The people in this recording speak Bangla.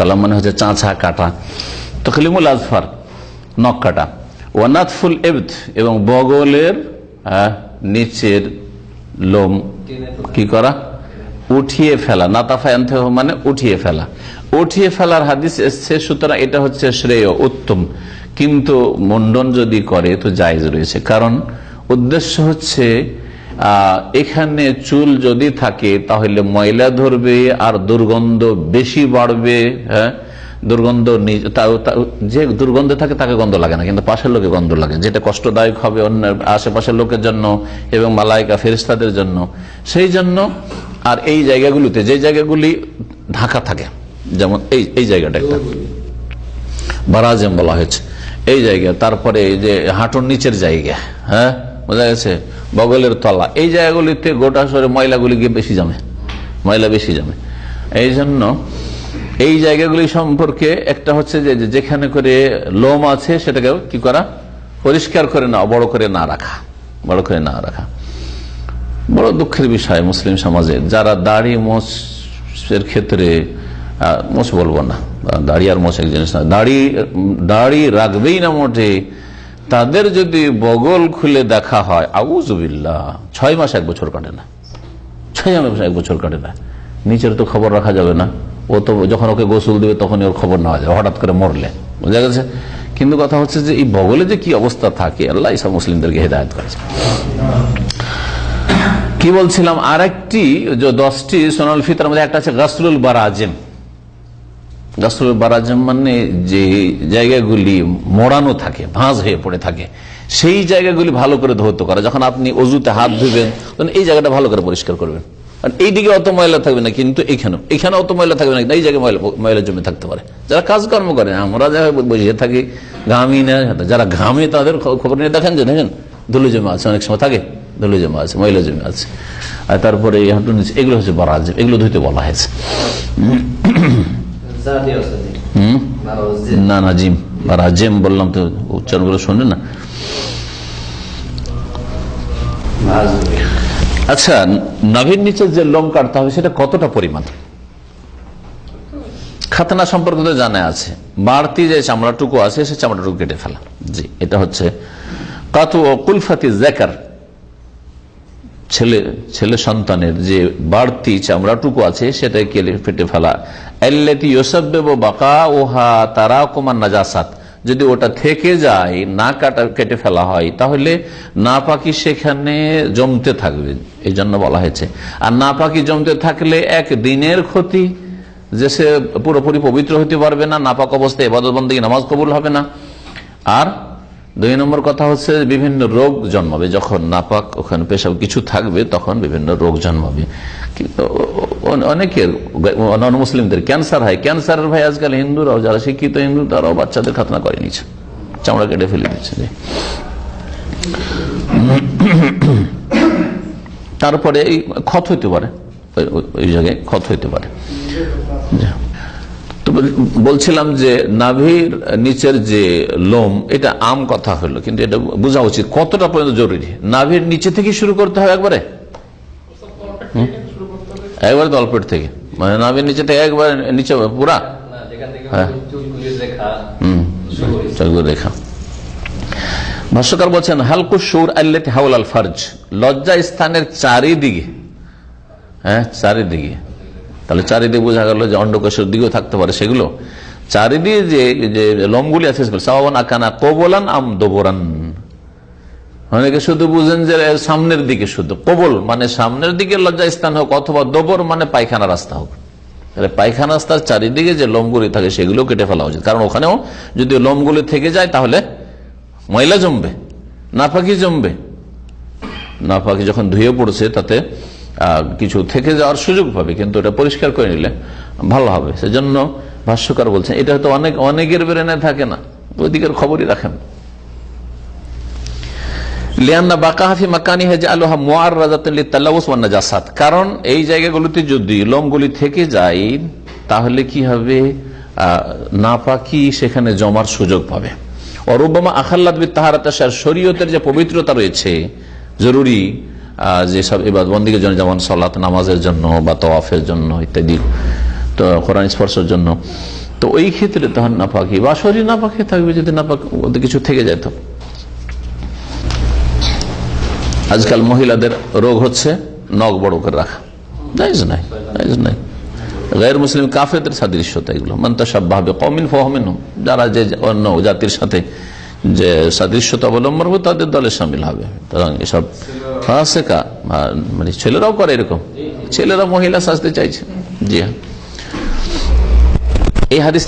কালাম মানে হচ্ছে চাঁচা কাটা। তো খালিমুল আজফার নখ কাটা। ওয়ানাতফুল এবদ এবং বগলের নিচের লোম কি করা? উঠিয়ে ফেলা। নাতাফা আনতে মানে উঠিয়ে ফেলা। উঠিয়ে ফেলার হাদিস এসছে, সুতরাং এটা হচ্ছে শ্রেয়, উত্তম। কিন্তু মন্ডন যদি করে, তো জায়জ রয়েছে। কারণ উদ্দেশ্য হচ্ছে এখানে চুল যদি থাকে, তাহলে ময়লা ধরবে আর দুর্গন্ধ বেশি বাড়বে হ্যাঁ? দুর্গন্ধ যে দুর্গন্ধ থাকে, তাকে গন্ধ লাগে না, কিন্তু পাশের লোকে গন্ধ লাগে। যেটা কষ্টদায়ক হবে অন্য আশেপাশের লোকের জন্য এবং মালাইকা ফেরিস্তাদের জন্য। সেই জন্য আর এই জায়গাগুলিতে, যে জায়গাগুলি ঢাকা থাকে, যেমন এই এই জায়গাটা একটা। বারাজেম বলা হয়েছে। এই জায়গা, তারপরে যে হাঁটুর নিচের জায়গা হ্যাঁ? বোঝা গেছে? বগলের তলা। এই জায়গাগুলিতে গোটা শহরে ময়লাগুলি গিয়ে বেশি জমে। ময়লা বেশি জমে। এই জন্য এই জায়গাগুলি সম্পর্কে একটা হচ্ছে যে যেখানে করে লোম আছে সেটাকে কি করা? পরিষ্কার করে না বড় করে না রাখা। বড় করে না রাখা। বড় দুঃখের বিষয় মুসলিম সমাজে। যারা দাড়ি মোচের ক্ষেত্রে মোচ বলব না। দাড়ি আর মোচ এক জিনিস না। দাড়ি দাড়ি রাখবেই না মোটে। তাদের যদি বগল খুলে দেখা হয় আউজবিল্লা ছয় মাস এক বছর কাটে না। ছয় মাস এক বছর কাটে না। নিচের তো খবর রাখা যাবে না। ও তো যখন ওকে গোসল দেবে, তখনই ওর খবর নেওয়া যাবে, হঠাৎ করে মরলে। বোঝা গেছে? কিন্তু কথা হচ্ছে যে, এই বগলে যে কি অবস্থা থাকে, আল্লাহ ইসব মুসলিমদেরকে হেদায়ত করেছে। কি বলছিলাম? আর একটি দশটি সোনাল ফিতার মধ্যে একটা আছে, গাসরুল বারাজেম। গাসরুল বারাজেম মানে যে জায়গাগুলি মোড়ানো থাকে, ভাঁজ হয়ে পড়ে থাকে, সেই জায়গাগুলি ভালো করে ধৌত করা। যখন আপনি অজুতে হাত ধুবেন, তখন এই জায়গাটা ভালো করে পরিষ্কার করবেন। আর এইদিকে অত ময়লা থাকবে না, কিন্তু এখানেও, এখানে অত ময়লা থাকবে না এই জায়গায় ময়লা জমে থাকতে পারে। যারা কাজকর্ম করে, আমরা যারা বসে থাকি, ঘামি না, যারা ঘামে তাদের খবর নিয়ে দেখেন যে, দেখেন, ধুলো জমে আছে, অনেক সময় থাকে, ধুলো জমে আছে, ময়লা জমে আছে। আর তারপরে এগুলো হচ্ছে বরাজ এগুলো ধুইতে বলা হয়েছে। না না জিম। বা রাজেম বললাম তো উচ্চারণ করে শোনেন না। আচ্ছা নাভির নিচে যে লোম কাটতে হবে সেটা কতটা পরিমাণ? খাতনা সম্পর্কে তো জানা আছে। বাড়তি যে চামড়াটুকু আছে সে চামড়াটুকু কেটে ফেলা। জি এটা হচ্ছে কাতু ও কুলফাতি জেকার। ছেলে ছেলে সন্তানের যে বাড়তি চামড়াটুকু আছে সেটাকে কেলে ফেটে ফেলা। এল্লেতি ইয়োসাব্বেব বাকা ওহা তারা কুমার নাজাসাত। যদি ওটা থেকে যায়, না কাটা, কেটে ফেলা হয়, তাহলে না পাকি সেখানে জমতে থাকবে এই জন্য বলা হয়েছে। আর না পাকি জমতে থাকলে এক দিনের ক্ষতি, যে সে পুরোপুরি পবিত্র হতে পারবে না, নাপাক অবস্থায় এবাদত বন্দী নামাজ কবুল হবে না। আর দুই নম্বর কথা হচ্ছে বিভিন্ন রোগ জন্মাবে, যখন নাপাক, ওখানে পেশাব কিছু থাকবে, তখন বিভিন্ন রোগ জন্মাবে অনেকের নন মুসলিমদের ক্যান্সার হয়, ক্যান্সারের ভাই আজকাল হিন্দুরাও, যারা শিক্ষিত হিন্দু, তারাও বাচ্চাদের খাতনা করে নিচ্ছে চামড়া কেটে ফেলে দিচ্ছে তারপরে ক্ষত হইতে পারে ওই- জায়গায় ক্ষত হইতে পারে। বলছিলাম যে নাভির নিচের যে লোম, এটা আম কথা হলো, কিন্তু এটা বোঝা উচিত কতটা পর্যন্ত জরুরি। নাভির নিচে থেকে শুরু করতে হবে একবারে? একবারে তলপেট থেকে। মানে নাভির নিচে থেকে একবারে নিচে পুরা? হ্যাঁ। ভাষ্যকার বলছেন, হালকু সুর আল্লাহ হাউল আল ফার্জ। লজ্জা স্থানের চারিদিকে হ্যাঁ চারিদিকে। তাহলে চারিদিকে বোঝা গেল যে অন্ডকোষের দিকেও থাকতে পারে সেগুলো। চারিদিকে যে যে লোমগুলি আছে সাবান আকানা কবলান আম দোবরান। অনেকে শুধু বুঝেন যে সামনের দিকে শুধু, কবল মানে সামনের দিকে লজ্জা স্থান হোক অথবা দোবর মানে পায়খানা রাস্তা হোক। পায়খানা রাস্তার চারিদিকে যে লোমগুলি থাকে সেগুলো কেটে ফেলা উচিত। কারণ ওখানেও যদি লোমগুলি থেকে যায় তাহলে ময়লা জমবে নাপাকি জমবে। নাপাকি যখন ধুয়ে পড়ছে তাতে কিছু থেকে যাওয়ার সুযোগ পাবে, কিন্তু এটা পরিষ্কার করে নিলে ভালো হবে। সেজন্য ভাষ্যকার বলছেন, এটা হয়তো অনেক, অনেকের বেরেনে থাকে না, ওইদিকের খবরই রাখেন। কারণ এই জায়গাগুলোতে যদি লোমগুলি থেকে যায়, তাহলে কি হবে? নাপাকি সেখানে জমার সুযোগ পাবে। অরুবামা আখাল্লাদ তাহারাতা শরীয়তের যে পবিত্রতা রয়েছে, জরুরি যেসব এবার বন্দীকে জন্য, যেমন সলাত নামাজের জন্য বা তওয়াফের জন্য ইত্যাদি, তো কোরআন স্পর্শের জন্য। তো ওই ক্ষেত্রে তখন নাপাকি, বা শরীর নাপাকি থাকবে যদি নাপাক ওদের কিছু থেকে যেত আজকাল মহিলাদের রোগ হচ্ছে নখ বড় করে রাখা। জাইজ গায়ের মুসলিম কাফেরদের সাদৃশ্যতা এগুলো। মান্তা সাব্বাহে কমিন ফহমিন যারা যে অন্য জাতির সাথে যে সাদৃশ্যতা অবলম্বন করবে, তাদের দলে সামিল হবে। এসব ফাঁসেকা মানে ছেলেরাও করে এরকম। ছেলেরা মহিলা সাজতে চাইছে। জি হ্যাঁ। এই হাদিস